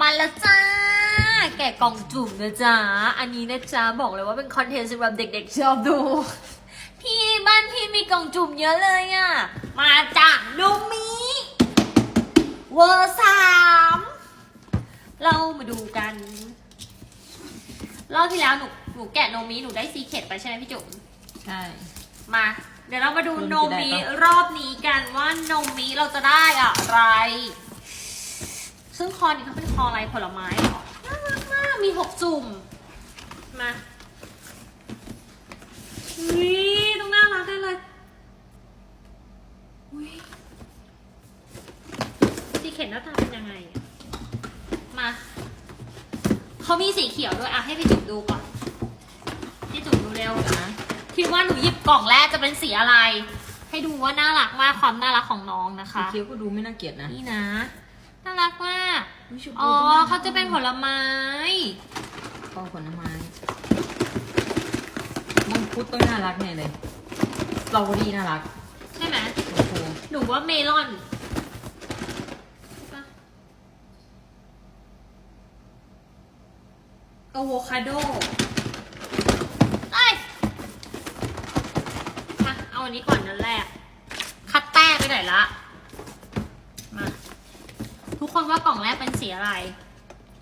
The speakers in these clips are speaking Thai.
มาแล้วจ้า แกะกล่องจุ่มนะจ๊ะ อันนี้นะจ๊ะ บอกเลยว่าเป็นคอนเทนต์สำหรับเด็กๆชอบดู พี่บ้านพี่มีกล่องจุ่มเยอะเลยอะ่ะ มาจากนูมิเวอร์สามเรามาดูกัน รอบที่แล้วหนูหนูแกะโนมิหนูได้ซีเคดไปใช่ไหมพี่จุ๋มใช่ มา เดี๋ยวเรามาดูคุณโนจะได้มิปะรอบนี้กันว่าโนมิเราจะได้อะไร ซึ่งคอนี้เขาเป็นคออะไรผลไม้เหรอน่ารักมาก มีหกจุ่ม มานี่ต้องน่ารักได้เลยอุ๊ยสีเข็นหน้าตาเป็นยังไงอะมาเขามีสีเขียวด้วย อะ ให้พี่จุ๋มดูก่อน พี่จุ๋มดูเร็วนะคิดว่าหนูหยิบกล่องแรกจะเป็นสีอะไร ให้ดูว่าน่ารักมากความน่ารักของน้องนะคะ เคี้ยวก็ดูไม่น่าเกลียดนะ นี่นะ น่ารักมากยชมพูอ๋อก็น่รักเขาจะเป็นผลไม้ก็ผลไม้มังคุดต้องน่ารักแน่เลยสตรอเบอรี่น่ารัก ใช่ไหมชมพูหนูว่าเมลอนใช่ปะอะโวคาโดเอ้ยมาเอาอันนี้ก่อนนั่นแรก คัตแต้ไปไหนละ มา ทุกคนว่าก ล่องแรกเป็นสีอะไร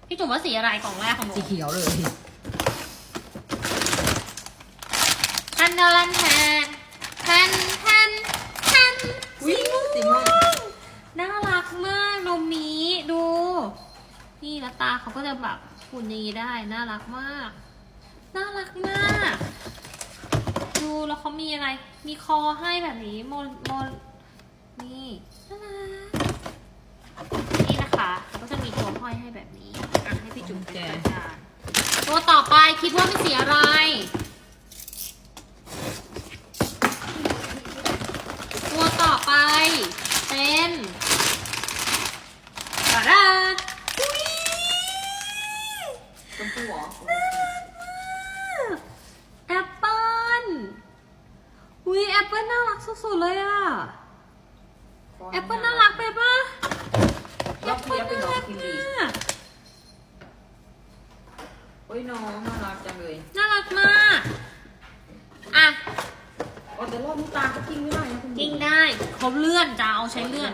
พี่จุ๋มว่าสีอะไรกล่องแรกของหนูสีเขียวเลยทันเดลันแทนแทนแทนแทนอุ๊ยสีม่วงน่ารักมากนมนี้ดู นี่แล้วตาเขาก็จะแบบหุ่นอย่างนี้ได้ น่ารักมาก น่ารักมาก ดูแล้วเขามีอะไร มีคอให้แบบนี้โมโมนี่น่ารักนี่นะคะเขาก็จะมีตัวห้ อยให้แบบนี้อะให้พี่จุ๋มเป็นจัดการตัวต่อไปคิดว่าเป็นสีอะไร ตัวต่อไปเป็นตาดาอุ๊ยชมพูเหรอแอปเปิ้ลอุ้ยแอปเปิ้ลน่ารักสุดๆเลยอะแอปเปิ้ลน่ารักไปปะ รอบที่แล้วเป็นน้องคิม ม ดีาก โอ้ย น้องน่ารักจังเลยน่ารักมาก อะอ๋อแต่รอบนี้ตาก็ทิ้งไม่ได้นะคุณยิงได้เขาเลื่อนจะเอาใช้เลื่อน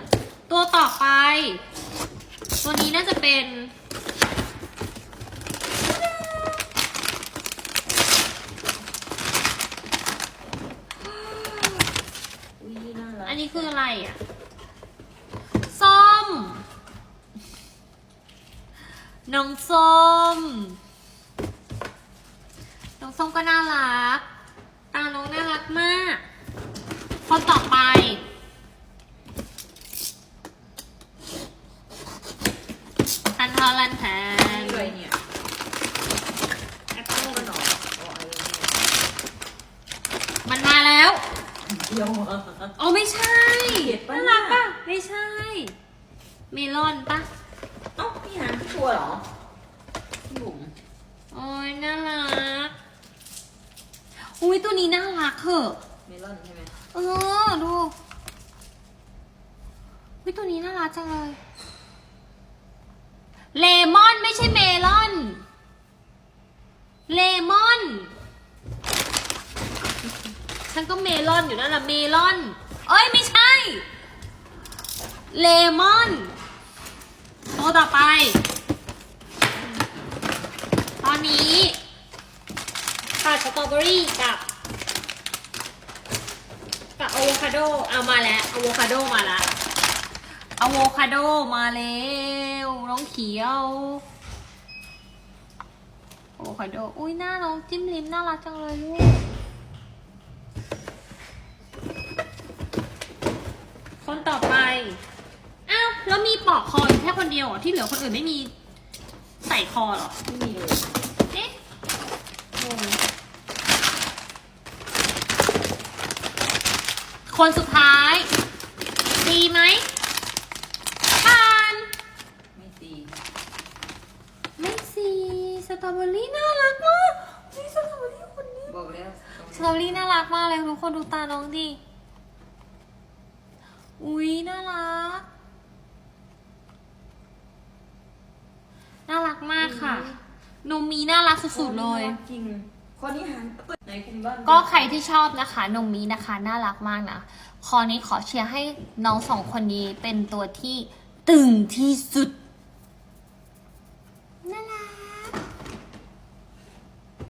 ตัวต่อไป ตัวนี้น่าจะเป็นอุ้ยน่ารักอันนี้คืออะไรอะส้ม น้องส้มน้ องส้มก็น่ารัก ตาน้องน่ารักมาก คนต่อไป ทันทอลันแทนนี่เลยเนี่ยแอปเปิ้ลก็หนออ๋ออะไรเนี่ยมันมาแล้ว เดียวอะอ๋อไม่ใช่เกลียดปะน่ารักปะไม่ใช่ เมลอนปะเอ้าพี่หานพี่ชัวร์เหรอพี่บุ๋มโอ้ยน่ารักอุ้ ยตัวนี้น่ารักเหอะเมลอนใช่ไหมเออดูอุ้ยตัวนี้น่ารักจังเลย เลมอนไม่ใช่เมลอน เลมอน ฉันก็เมลอนอยู่นั่นแหละเมลอน เอ้ยไม่ใช่ เลมอนตัวต่อไป ตอนนี้ขาดสตรอเบอรี่กับกับ อะโวคาโดเอามาแล้วอะโวคาโดมาแล้วอะโวคาโดมาแล้วน้องเขียวอะโวคาโดอุ้ยหน้าน้องจิ้มลิ้มน่ารักจังเลยลูกคนต่อไปอ้าวแล้วมีปลอกคออยู่แค่คนเดียวเหรอที่เหลือคนอื่นไม่มีใส่คอเหรอไม่มีเลยเอ๊ะงง คนสุดท้าย ดีไหมผ่านไม่ตีไม่สีสตรอเบอรี่น่ารักมากนี่สตรอเบอรี่คนนี้บอกแล้วสตรอเบอรี่น่ารักมากเลยทุกคนดูตาน้องดิอุ๊ยน่ารักนมมีน่ารักสุดๆเลย จริงคนนี้หาง ไหนคุณบ้านก็ใครที่ชอบนะคะนมมีนะคะน่ารักมากนะคอนี้ขอเชียร์ให้น้องสองคนนี้เป็นตัวที่ตึงที่สุด